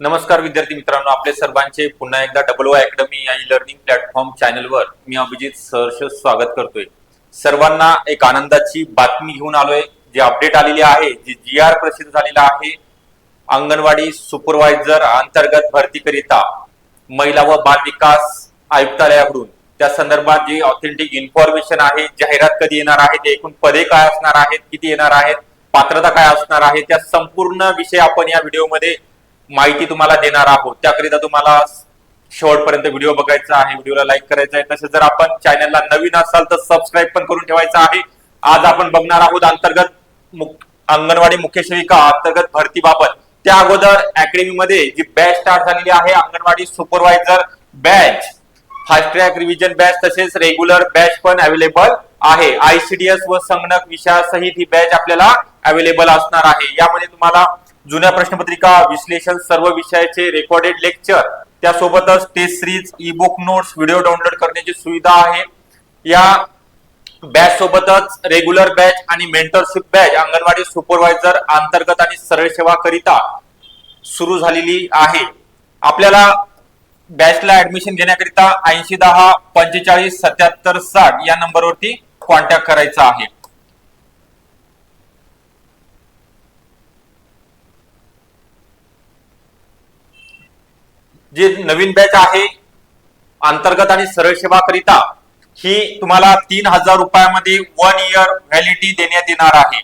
नमस्कार विद्यार्थी मित्रांनो आपले सर्वांचे पुन्हा एकदा डबल वाय अकॅडमी या ई लर्निंग प्लॅटफॉर्म चॅनलवर मी अभिजित सहर्ष स्वागत करतोय. सर्वांना एक आनंदाची बातमी घेऊन आलोय. जे अपडेट आलेली आहे जी जी आर प्रसिद्ध झालेला आहे अंगणवाडी सुपरवायझर अंतर्गत भरतीकरिता महिला व बाल विकास आयुक्तालयाकडून. त्या संदर्भात जी ऑथेंटिक इन्फॉर्मेशन आहे जाहिरात कधी येणार आहे ते एकूण पदे काय असणार आहेत किती येणार आहेत पात्रता काय असणार आहे त्या संपूर्ण विषय आपण या व्हिडिओमध्ये माहिती तुम्हाला देणार आहोत. त्याकरिता तुम्हाला शेवटपर्यंत व्हिडिओ बघायचा आहे व्हिडिओला लाईक करायचा आहे. तसेच जर आपण चॅनलला नवीन असाल तर सबस्क्राईब पण करून ठेवायचं आहे. आज आपण बघणार आहोत अंतर्गत अंगणवाडी मुख्य सेविका अंतर्गत भरतीबाबत त्या अगोदर अकॅडमी मध्ये जी बॅच स्टार्ट झालेली आहे anganwadi supervisor batch fast track revision batch तसेच रेग्युलर बॅच पण अवेलेबल आहे. आयसीडीएस व संगणक विषयासहित ही बॅच आपल्याला अवेलेबल असणार आहे. यामध्ये तुम्हाला जुन्या प्रश्नपत्रिका विश्लेषण सर्व विषयाचे रेकॉर्डेड लेक्चर त्यासोबतच test series e book notes video download करण्याची सुविधा आहे. या बॅच सोबतच रेग्युलर बॅच आणि मेंटरशिप बॅच अंगणवाडी सुपरवायझर अंतर्गत आणि सरळ सेवा करिता सुरू झालेली आहे. आपल्याला बॅचला ऍडमिशन घेण्याकरिता ऐंशी दहा पंचेचाळीस सत्याहत्तर साठ या नंबरवरती कॉन्टॅक्ट करायचा आहे. जे नवीन बॅच आहे अंतर्गत आणि सरळ सेवा करिता ही तुम्हाला तीन हजार रुपयामध्ये वन इयर व्हॅलिडिटी देण्यात येणार आहे.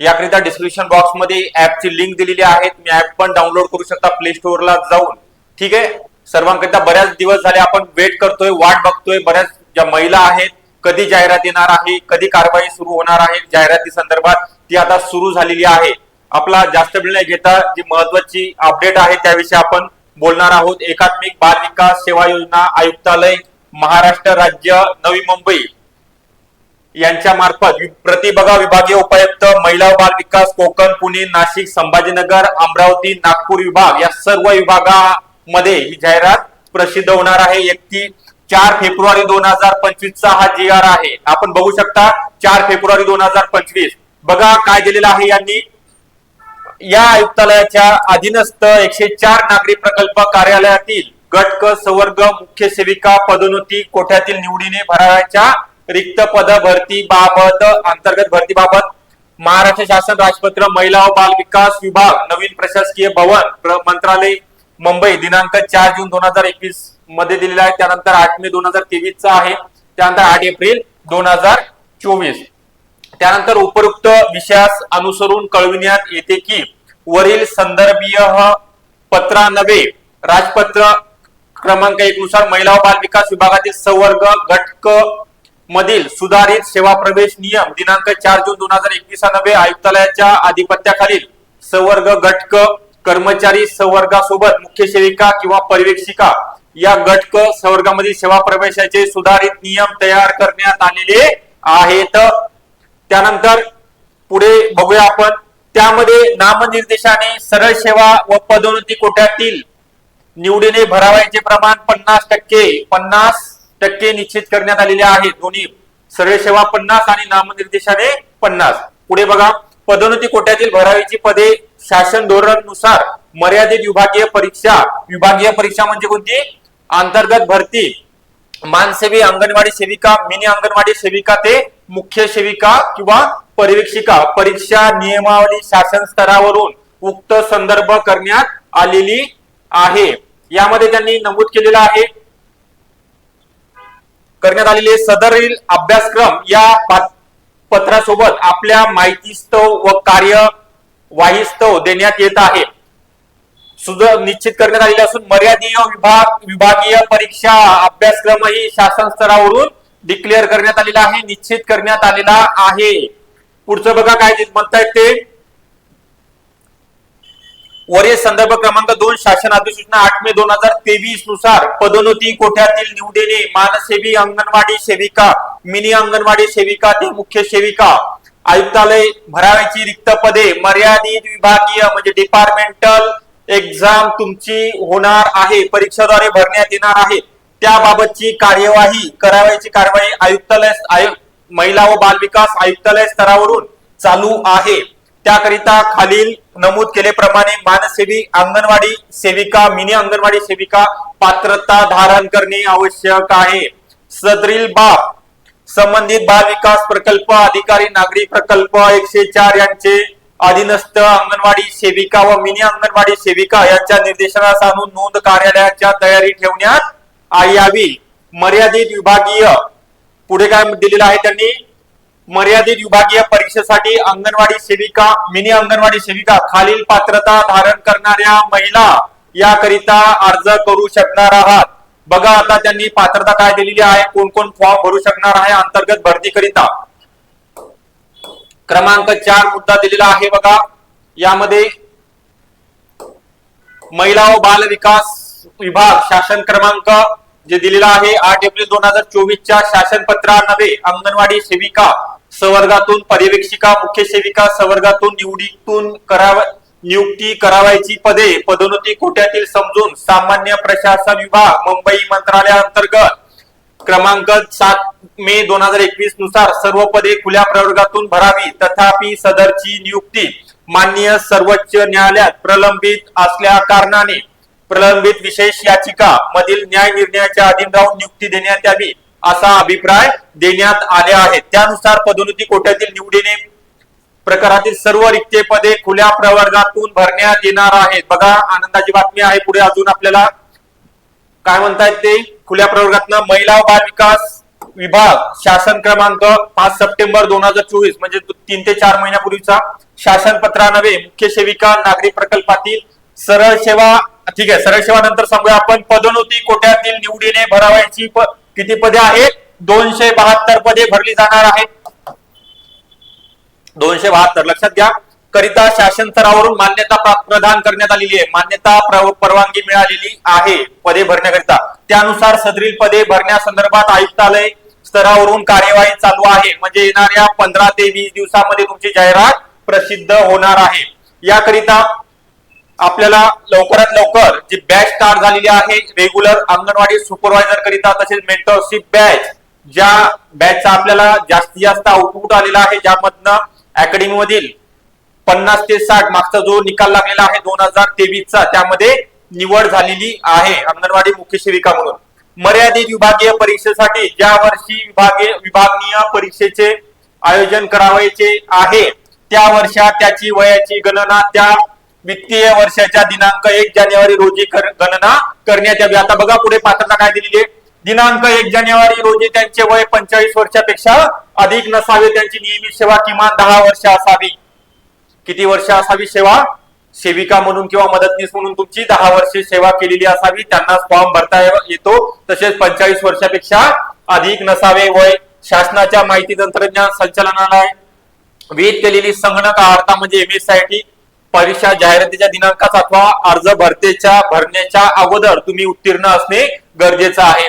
याकरिता डिस्क्रिप्शन बॉक्समध्ये ऍपची लिंक दिलेली आहे तुम्ही ऍप पण डाउनलोड करू शकता प्ले स्टोअरला जाऊन. ठीक आहे? सर्वांकरिता बऱ्याच दिवस झाले आपण वेट करतोय वाट बघतोय. बऱ्याच ज्या महिला आहेत कधी जाहिरात येणार आहे कधी कारवाई सुरू होणार आहे. जाहिराती संदर्भात ती आता सुरू झालेली आहे. आपला जास्त वेळ न घेता जी महत्वाची अपडेट आहे त्याविषयी आपण बोलणार आहोत एकात्मिक बाल विकास सेवा योजना आयुक्तालय महाराष्ट्र राज्य नवी मुंबई. यांच्या मार्फत प्रतिभागा प्रतिबगा विभागीय उपायुक्त महिला बाल विकास कोकण पुणे नाशिक संभाजीनगर अमरावती नागपूर विभाग या सर्व विभागामध्ये ही जाहिरात प्रसिद्ध होणार आहे. एकती चार फेब्रुवारी दोन हजार पंचवीसचा हा जी आर आहे. आपण बघू शकता चार फेब्रुवारी दोन हजार पंचवीस. बघा काय दिलेलं आहे यांनी. या आयुक्तालयाच्या अधीनस्थ एकशे चार नागरी प्रकल्प कार्यालयातील गटक संवर्ग मुख्य सेविका पदोन्नती कोठ्यातील निवडीने भराव्याच्या रिक्त पद भरती बाबत अंतर्गत भरती बाबत महाराष्ट्र शासन राजपत्र महिला व बाल विकास विभाग नवीन प्रशासकीय भवन मंत्रालय मुंबई दिनांक चार जून दोन हजार एकवीसमध्ये दिलेला आहे. त्यानंतर आठ मे दोन हजार तेवीस चा आहे. त्यानंतर आठ एप्रिल दोन हजार चोवीस. त्यानंतर उपरोक्त विषयास अनुसरून कळविण्यात येते की वरील संदर्भीय पत्रानवे राजपत्र क्रमांक एक नुसार महिला व बाल विकास विभागातील संवर्ग घटक मधील सुधारित सेवा प्रवेश नियम दिनांक चार जून दोन हजार एकवीस नवे आयुक्तालयाच्या आधिपत्याखालील संवर्ग घटक कर्मचारी संवर्गासोबत मुख्य सेविका किंवा पर्यवेक्षिका या घटक संवर्गामधील सेवा प्रवेशाचे सुधारित नियम तयार करण्यात आलेले आहेत. त्यानंतर पुढे बघूया आपण. त्यामध्ये नामनिर्देशाने सरळ सेवा व पदोन्नती कोट्यातील निवडीने भरावायचे प्रमाण पन्नास टक्के पन्नास टक्के निश्चित करण्यात आलेले आहे. दोन्ही सरळ सेवा पन्नास आणि नामनिर्देशाने पन्नास. पुढे बघा पदोन्नती कोट्यातील भरावीची पदे शासन धोरणानुसार मर्यादित विभागीय परीक्षा विभागीय परीक्षा म्हणजे कोणती? अंतर्गत भरती. मानसेवी अंगणवाडी सेविका मिनी अंगणवाडी सेविका ते मुख्य सेविका किंवा पर्यवेक्षिका. परीक्षा नियमावली शासन स्तरावरून उक्त संदर्भ करण्यात आलेली आहे. यामध्ये त्यांनी नमूद केलेलं आहे. करण्यात आलेले सदरील अभ्यासक्रम या पत्रासोबत आपल्या माहितीस्तव व कार्यवाहीस्तव देण्यात येत आहे. निश्चित करण्यात आलेले असून मर्यादीय विभाग विभागीय परीक्षा अभ्यासक्रमही शासन स्तरावरून डिक्लेअर करण्यात आलेला आहे निश्चित करण्यात आलेला आहे. पुढचं बघा काय म्हणतायत ते. वरील संदर्भ क्रमांक दोन शासन अधिसूचना आठ मे दोन हजार तेवीसनुसार पदोन्नती कोठ्यातील निवडीने मानसेवी अंगणवाडी सेविका मिनी अंगणवाडी सेविका ते मुख्य सेविका आयुक्तालय भरावायची रिक्त पदे मर्यादित विभागीय म्हणजे डिपार्टमेंटल एक्झाम तुमची होणार आहे परीक्षेद्वारे भरण्यात येणार आहे. त्याबाबतची कार्यवाही करावयाची कार्यवाही आयुक्तालय महिला व बाल विकास आयुक्तालय स्तरावरून चालू आहे. त्याकरिता खालील नमूद केल्याप्रमाणे मानसेवी अंगणवाडी सेविका मिनी अंगणवाडी सेविका पात्रता धारण करणे आवश्यक आहे. सदरील बाब संबंधित बाल विकास प्रकल्प अधिकारी नागरी प्रकल्प एकशे चार यांचे अधीनस्थ अंगणवाडी सेविका व मिनी अंगणवाडी सेविका यांच्या निर्देशनास आणून नोंद कार्यालयाच्या तयारी ठेवण्यात यावी मर्यादित विभागीय पुढे काय दिलेलं आहे त्यांनी? मर्यादित विभागीय परीक्षेसाठी अंगणवाडी सेविका मिनी अंगणवाडी सेविका खालील पात्रता धारण करणाऱ्या महिला याकरिता अर्ज करू शकणार आहात. बघा आता त्यांनी पात्रता काय दिलेली आहे कोण कोण फॉर्म भरू शकणार आहे अंतर्गत भरती करिता क्रमांक चार मुद्दा दिलेला आहे बघा. यामध्ये महिला व बाल विकास विभाग शासन क्रमांक जे दिलेला आहे आठ एप्रिल दोन हजार चोवीसच्या शासन पत्रान्वये अंगणवाडी सेविका संवर्गातून पर्यवेक्षिका मुख्य सेविका संवर्गातून निवडीतून कराव नियुक्ती करावायची पदे पदोन्नती कोट्यातील समजून सामान्य प्रशासन विभाग मुंबई मंत्रालयाअंतर्गत क्रमांक सात मे दोन हजार एकवीसनुसार सर्व पदे खुल्या प्रवर्गातून भरावी. तथापि सदरची नियुक्ती माननीय सर्वोच्च न्यायालयात प्रलंबित असल्या कारणाने प्रलंबित विशेष याचिका मधील न्याय निर्णयाच्या अधीन राहून नियुक्ती देण्यात यावी असा अभिप्राय देण्यात आले आहे त्यानुसार पदोन्नती कोट्यातील निवडीने प्रकारातील सर्व रिक्ते पदे खुल्या प्रवर्गातून भरण्यात येणार आहेत. बघा आनंदाची बातमी आहे पुढे अजून आपल्याला. काय म्हणतायत ते? खुल्या प्रवर्गातनं महिला व बाल विकास विभाग शासन क्रमांक पाच सप्टेंबर दोन हजार चोवीस म्हणजे तीन ते चार महिन्यापूर्वीचा शासन पत्रानवे मुख्य सेविका नागरी प्रकल्पातील सरळ सेवा ठीक आहे सरळ सेवा नंतर सांगूया. आपण पदोन्नती कोट्यातील निवडीने भरावायची किती पदे आहेत? दोनशे बहात्तर पदे भरली जाणार आहेत. दोनशे बहात्तर. लक्षात घ्या करिता शासन स्तरावरून मान्यता प्रदान करण्यात आलेली आहे. मान्यता परवानगी मिळालेली आहे पदे भरण्याकरिता. त्यानुसार सदरील पदे भरण्यासंदर्भात आयुक्तालय स्तरावरून कार्यवाही चालू आहे. म्हणजे येणाऱ्या पंधरा ते वीस दिवसामध्ये तुमची जाहिरात प्रसिद्ध होणार आहे. याकरिता आपल्याला लवकरात लवकर जी बॅच स्टार्ट झालेली आहे रेग्युलर अंगणवाडी सुपरवायझर करिता तसेच मेंटरशिप बॅच ज्या बॅचचा आपल्याला जास्तीत जास्त आउटपुट आलेला आहे ज्यामधनं अकॅडमी मधील पन्नास ते साठ मागचा जो निकाल लागलेला आहे दोन हजार तेवीसचा त्यामध्ये निवड झालेली आहे अंगणवाडी मुख्य सेविका म्हणून. मर्यादित विभागीय परीक्षेसाठी ज्या वर्षी विभागीय विभागीय परीक्षेचे आयोजन करावायचे आहे त्या वर्षात त्याची वयाची गणना त्या वित्तीय वर्षाच्या दिनांक एक जानेवारी रोजी गणना करण्यात यावी. आता बघा पुढे पात्रता काय दिलेली आहे. दिनांक एक जानेवारी रोजी त्यांचे वय पंचेचाळीस वर्षापेक्षा अधिक नसावे. त्यांची नियमित सेवा किमान दहा वर्ष असावी. किती वर्ष असावी? सेवा सेविका म्हणून किंवा मदतनीस म्हणून तुमची दहा वर्षे सेवा केलेली असावी. त्यांना फॉर्म भरता येतो. तसेच पंचेचाळीस वर्षापेक्षा अधिक नसावे. वय शासनाच्या माहिती तंत्रज्ञान संचालनालय. विहित केलेली संगणक आर्ता म्हणजे एम एस आय टी परीक्षा जाहिरातीच्या दिनांकात अथवा अर्ज भरतेच्या भरण्याच्या अगोदर तुम्ही उत्तीर्ण असणे गरजेचं आहे.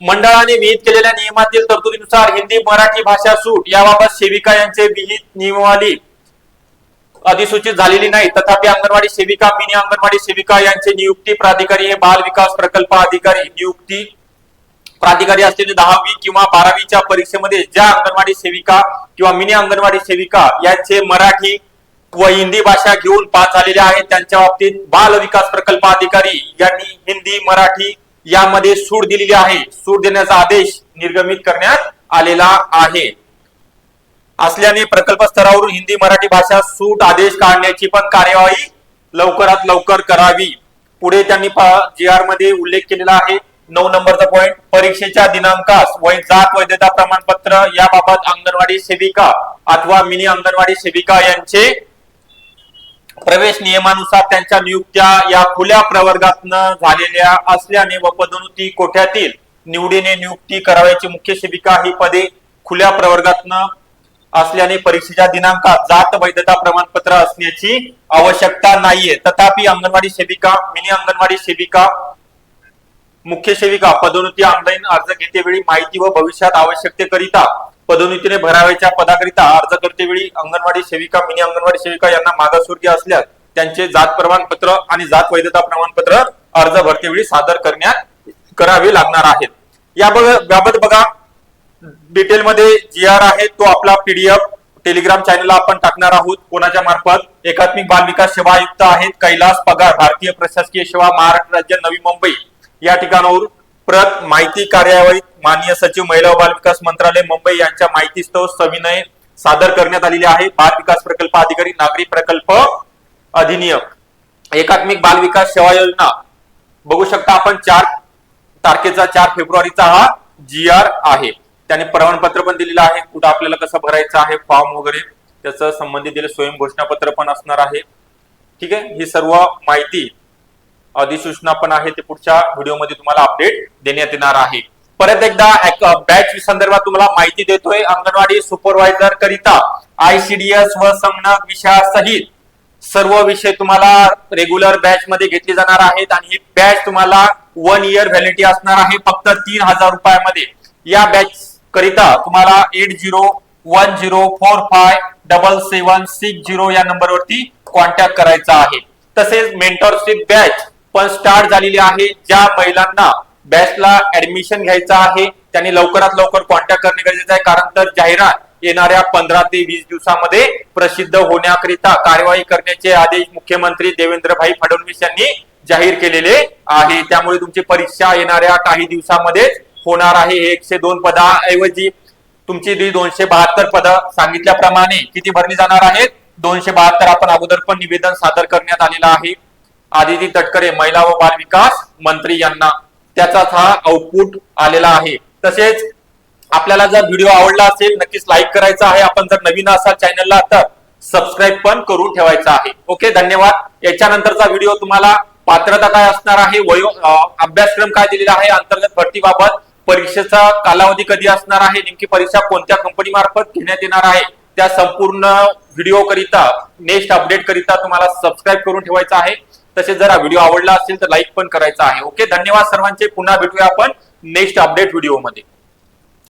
मंडळाने विहित केलेल्या नियमातील तरतुदीनुसार हिंदी मराठी भाषा सूट याबाबत सेविका यांचे विहित नियमावली अधिसूचित झालेली नाही. तथापि अंगणवाडी सेविका मिनी अंगणवाडी सेविका यांचे नियुक्ती प्राधिकारी हे बाल विकास प्रकल्प अधिकारी. नियुक्ती प्राधिकारी असलेले दहावी किंवा बारावीच्या परीक्षेमध्ये ज्या अंगणवाडी सेविका किंवा मिनी अंगणवाडी सेविका यांचे मराठी व हिंदी भाषा घेऊन पास झालेल्या आहेत. त्यांच्या बाबतीत बाल विकास प्रकल्प अधिकारी यांनी हिंदी मराठी यामध्ये सूट दिलेली आहे. सूट देण्याचा आदेश निर्गमित करण्यात आलेला आहे. असल्याने प्रकल्प स्तरावरून हिंदी मराठी भाषा सूट आदेश काढण्याची पण कार्यवाही लवकरात लवकर करावी. पुढे त्यांनी जी आरमध्ये उल्लेख केलेला आहे. नऊ नंबरचा पॉइंट परीक्षेच्या दिनांकास वय जात वैधता प्रमाणपत्र याबाबत अंगणवाडी सेविका अथवा मिनी अंगणवाडी सेविका यांचे प्रवेश नियमानुसार त्यांच्या नियुक्त्या या खुल्या प्रवर्गातनं झालेल्या असल्याने व पदोन्नती कोठ्यातील निवडीने नियुक्ती करावयाची मुख्य शिबिका ही पदे खुल्या प्रवर्गातनं असल्याने परीक्षेच्या दिनांकात जात वैधता प्रमाणपत्र असण्याची आवश्यकता नाहीये. तथापि अंगणवाडी सेविका मिनी अंगणवाडी सेविका मुख्य सेविका पदोन्नती ऑनलाईन अर्ज घेतेवेळी माहिती व भविष्यात आवश्यकतेकरिता पदोन्नतीने भरावयाच्या पदाकरिता अर्ज करतेवेळी अंगणवाडी सेविका मिनी अंगणवाडी सेविका यांना मागासवर्गीय असल्यास त्यांचे जात प्रमाणपत्र आणि जात वैधता प्रमाणपत्र अर्ज भरतेवेळी सादर करण्यात करावे लागणार आहेत. याबाबत बघा. डिटेलमध्ये जी आर आहे तो आपला पीडीएफ टेलिग्राम चॅनलला आपण टाकणार आहोत. कोणाच्या मार्फत? एकात्मिक बाल विकास सेवा आयुक्त आहेत कैलास पगार भारतीय प्रशासकीय सेवा महाराष्ट्र राज्य नवी मुंबई. या ठिकाणावर प्रत माहिती कार्यावळीत माननीय सचिव महिला व बाल विकास मंत्रालय मुंबई यांच्या माहितीस्तव सविनय सादर करण्यात आलेले आहे. बाल विकास प्रकल्प अधिकारी नागरी प्रकल्प अधिनियम. एकात्मिक बाल विकास सेवा योजना. बघू शकता आपण चार तारखेचा चार फेब्रुवारीचा हा जी आर आहे. त्याने प्रमाणपत्र पण दिलेलं आहे. कुठं आपल्याला कसं भरायचं आहे फॉर्म वगैरे त्याचं संबंधित दिले स्वयं घोषणापत्र पण असणार आहे. ठीक आहे? ही सर्व माहिती अधिसूचना पण आहे ते पुढच्या व्हिडिओमध्ये तुम्हाला अपडेट देण्यात येणार आहे. परत एकदा बॅच संदर्भात तुम्हाला माहिती देतोय अंगणवाडी सुपरवायझर करिता आयसीडीएस व संगणक विषयासहित सर्व विषय तुम्हाला रेग्युलर बॅच मध्ये घेतले जाणार आहेत आणि ही बॅच तुम्हाला वन इयर व्हॅलिडिटी असणार आहे फक्त तीन हजार रुपयामध्ये. या बॅच करिता तुम्हाला eight zero one zero four five double seven six zero या नंबरवरती कॉन्टॅक्ट करायचा आहे. तसेच मेंटरशिप बॅच पण स्टार्ट झालेली आहे. ज्या महिलांना बॅचला ऍडमिशन घ्यायचं आहे त्यांनी लवकरात लवकर कॉन्टॅक्ट करणे गरजेचं आहे. कारण तर जाहिरात येणाऱ्या पंधरा ते वीस दिवसामध्ये प्रसिद्ध होण्याकरिता कार्यवाही करण्याचे आदेश मुख्यमंत्री देवेंद्रभाई फडणवीस यांनी जाहीर केलेले आहे. त्यामुळे तुमची परीक्षा येणाऱ्या काही दिवसामध्येच होणार आहे. एकशे दोन पदाऐवजी तुमची जी दोनशे बहात्तर पद सांगितल्याप्रमाणे किती भरली जाणार आहेत? दोनशे बहात्तर आपण अगोदर पण निवेदन सादर करण्यात आलेलं आहे. आदिती तटकरे महिला व बाल विकास मंत्री यांना त्याचाच हा आउटपुट आलेला आहे. तसेच आपल्याला जर व्हिडिओ आवडला असेल नक्कीच लाईक करायचा आहे. आपण जर नवीन असाल चॅनलला तर सबस्क्राईब पण करून ठेवायचा आहे. ओके धन्यवाद. याच्यानंतरचा व्हिडिओ तुम्हाला पात्रता काय असणार आहे? वयो अभ्यासक्रम काय दिलेला आहे? अंतर्गत भरतीबाबत परीक्षेचा कालावधी कधी असणार आहे? नेमकी परीक्षा कोणत्या कंपनी मार्फत घेण्यात येणार आहे? त्या संपूर्ण व्हिडिओ करिता नेक्स्ट अपडेट करिता तुम्हाला सबस्क्राईब करून ठेवायचा आहे. तसेच जर हा व्हिडिओ आवडला असेल तर लाईक पण करायचा आहे. ओके धन्यवाद सर्वांचे. पुन्हा भेटूया आपण नेक्स्ट अपडेट व्हिडिओमध्ये.